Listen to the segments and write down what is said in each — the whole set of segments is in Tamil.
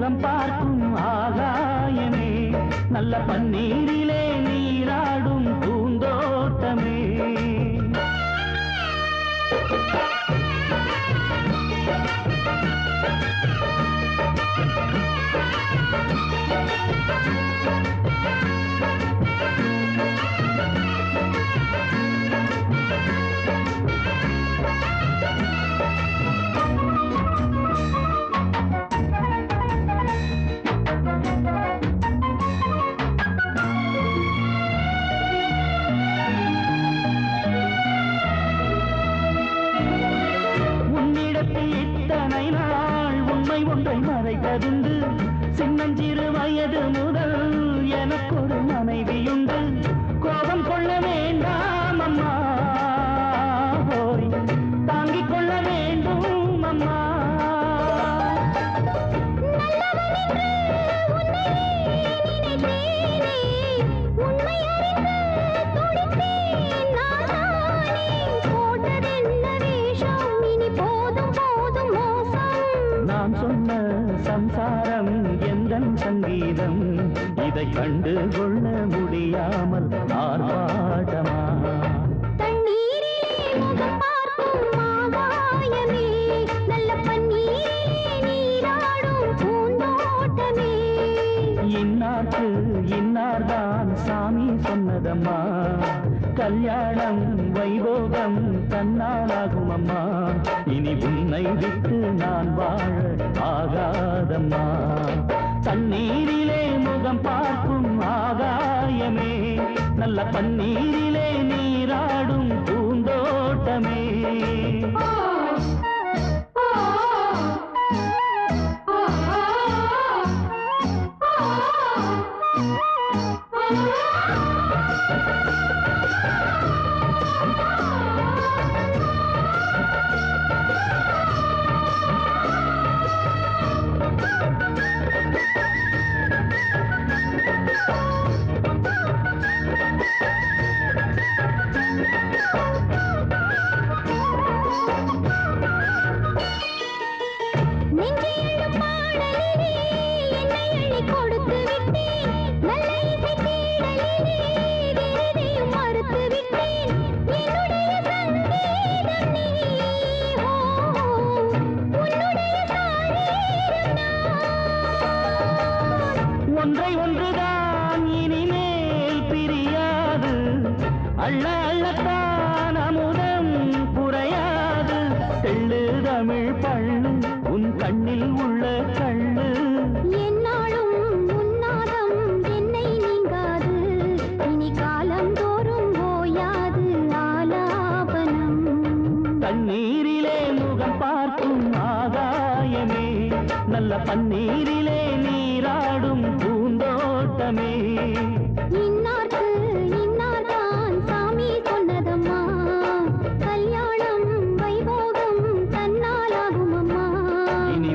முகம் பார்க்கும் ஆகாயமே நல்ல பன்னீரிலே நீராடும் பூந்தோட்டமே பாதம்மா தண்ணீரிலே முகம் பார்க்கும்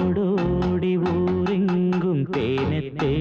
ஓடோடி ஊரெங்கும் தேனத்தே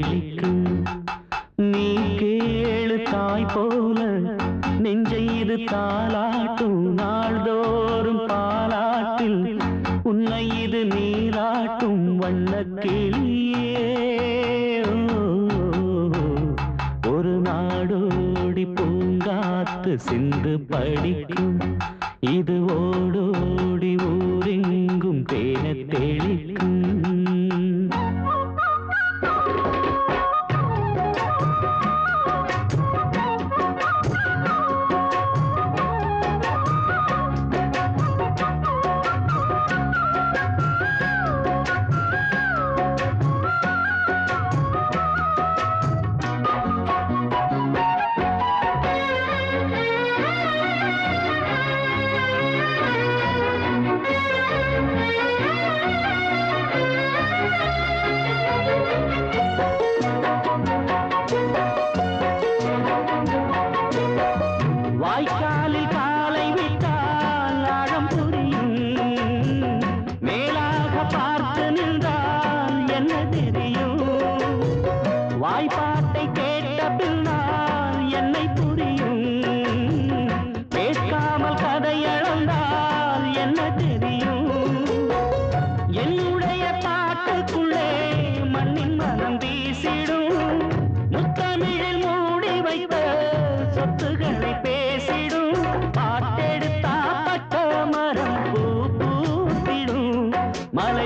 மலை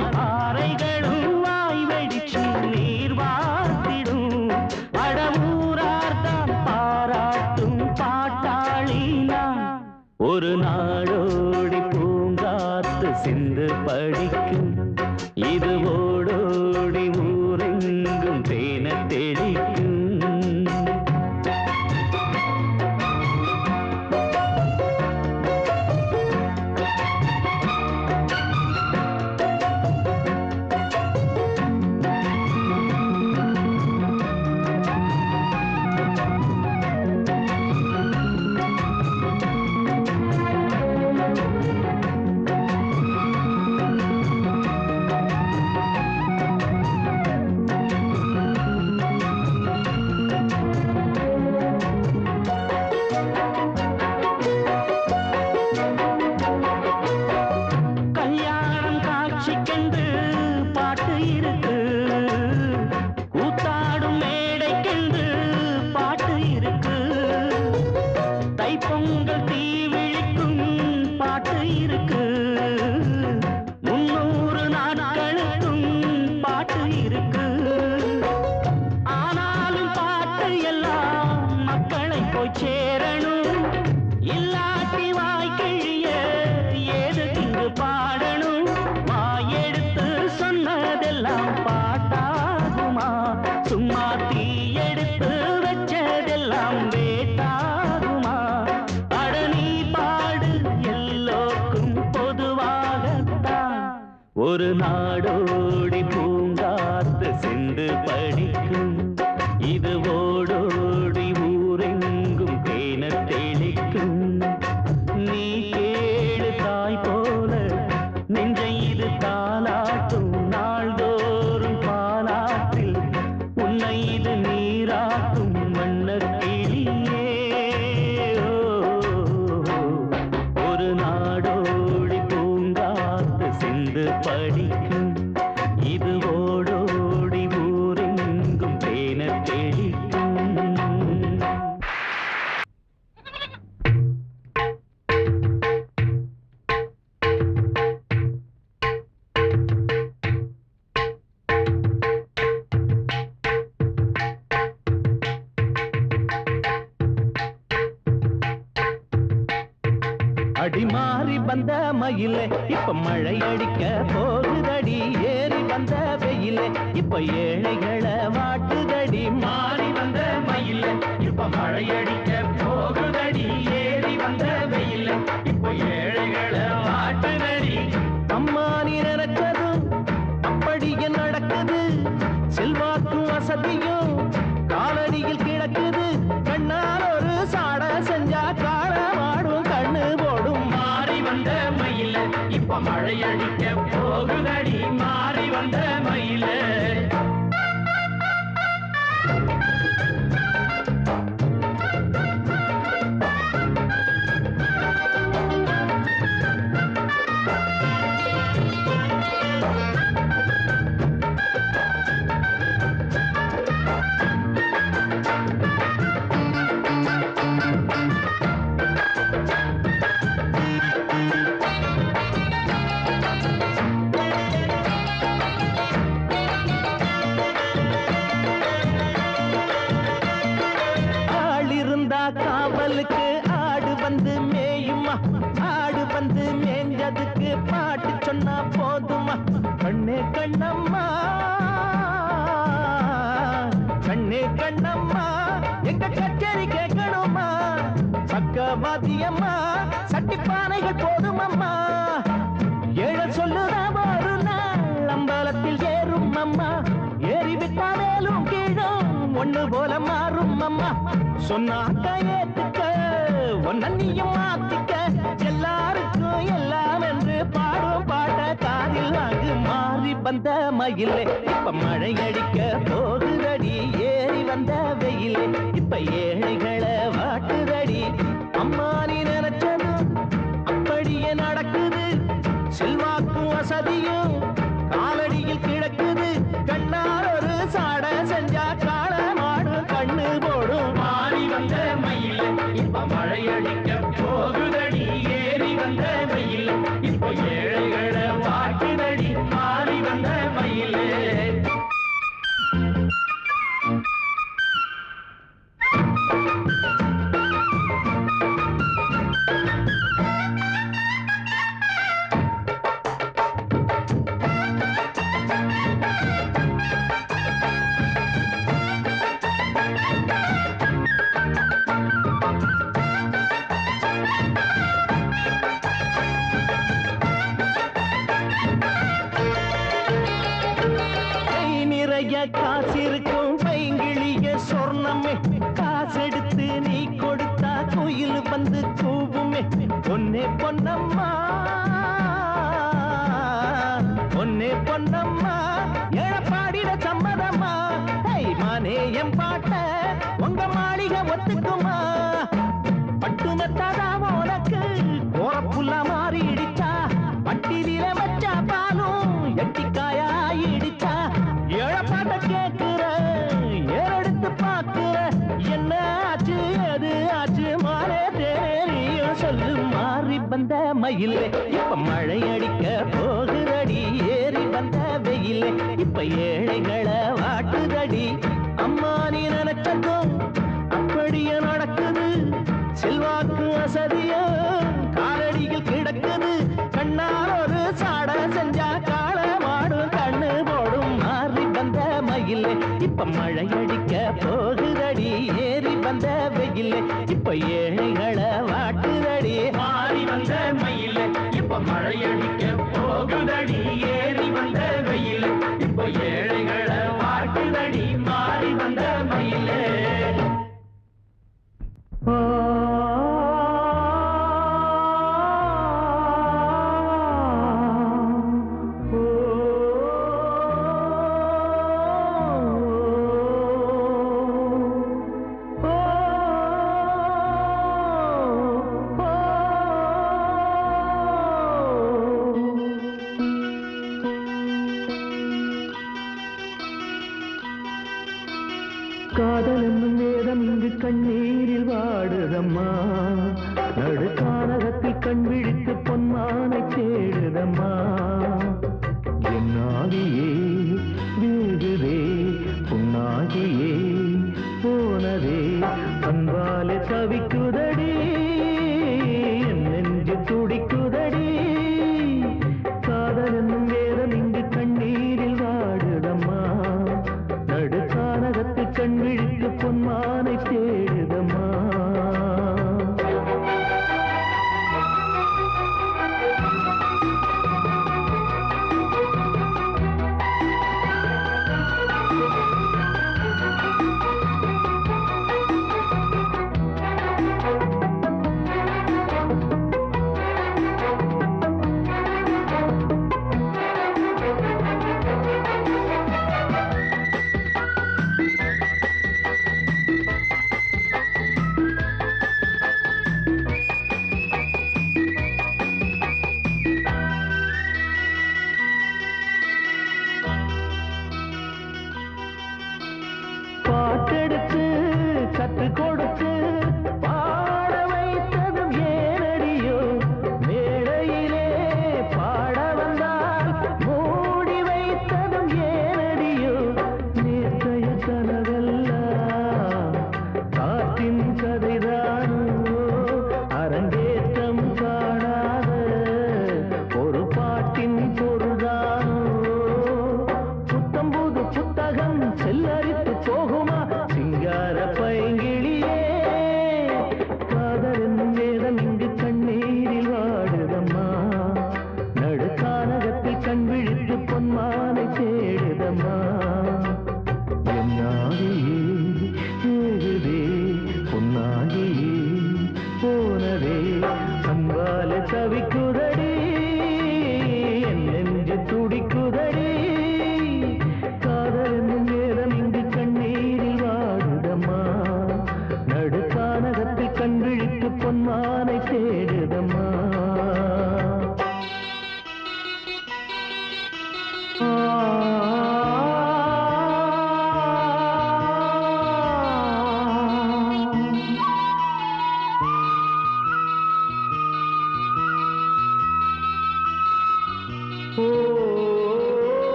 ஒரு நாடோடி பூங்காத்து சென்று படிக்கும். இதுவோ மாறி மாறி வந்த மயிலே இப்ப மழை அடிக்க போகுதடி. ஏறி வந்த வெயிலே இப்ப ஏழைகளை வாட்டுதடி. மாறி வந்த மயிலே இப்ப மழை அடிக்க போல மாறும் அம்மா. சொன்னாக்க ஏத்துக்க ஒன்னையும் மாத்திக்க. எல்லாருக்கும் எல்லாம் என்று பாடும் பாட்ட காதில் அங்கு மாறி வந்த மயிலே. இப்ப மழை அடிக்க போகுதடி ஏறி வந்த வெயிலே. இப்ப ஏழைகளை வாட்டுதடி அம்மா நீ நினைச்சது அப்படியே நடக்குது. செல்வாக்கும் வசதியும் உண்மையில்லை இப்ப மழை அடிக்க போகுதடி. ஏறி வந்த வெயிலே. இப்ப ஏழைகளை வாட்டுதடி. அம்மா நீ நினைச்சதோ அப்படியே நடக்குது. செல்வாக்கு அசதியோ காலடியில் கிடக்குது. கண்ணால் ஒரு சாட செஞ்சா கால மாடும் கண்ணு போடும் மாறி வந்த மயிலே. இப்ப மழை அடிக்க போகுதடி. ஏறி வந்த வெயிலே. இப்ப ஏ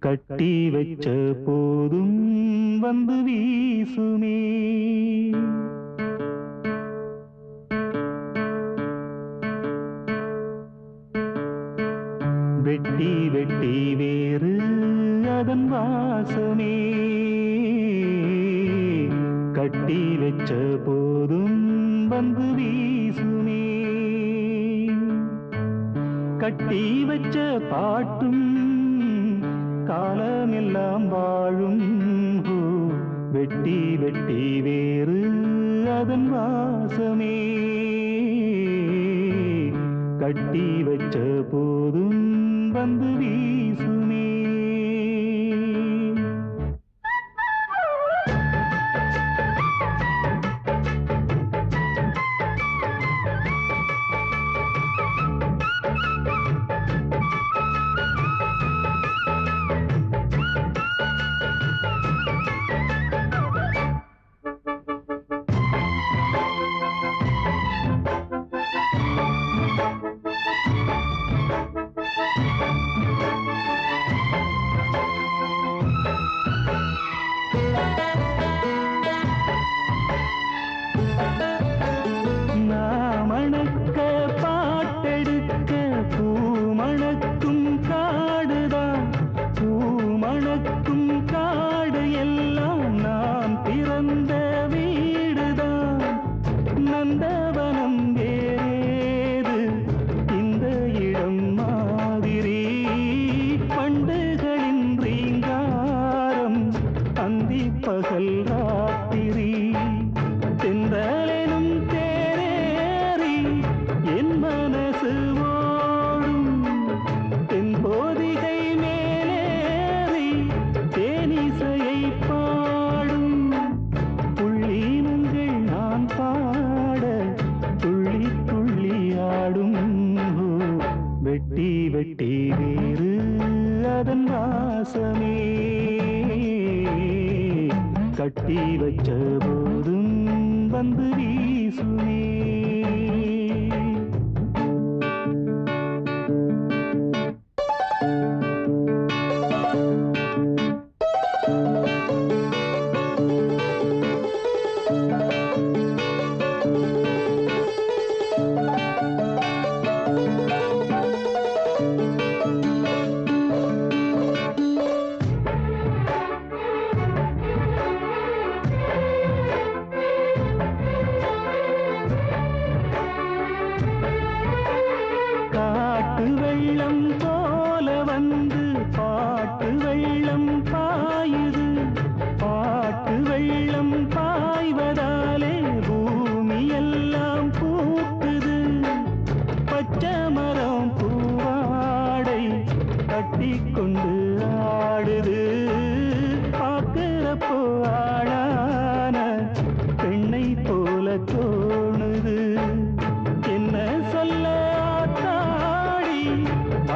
கட்டி வச்ச போதும் வந்து வீசுமே. வெட்டி வெட்டி வேறு அதன் வாசமே. கட்டி வச்ச போதும் வந்து வீசுமே. கட்டி வச்ச பாட்டும் காலமெல்லாம் வாழும் வெட்டி வெட்டி வேறு அதன் வாசமே. கட்டி வச்ச போதும் வந்து வீசு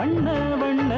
வண்ண வண்ண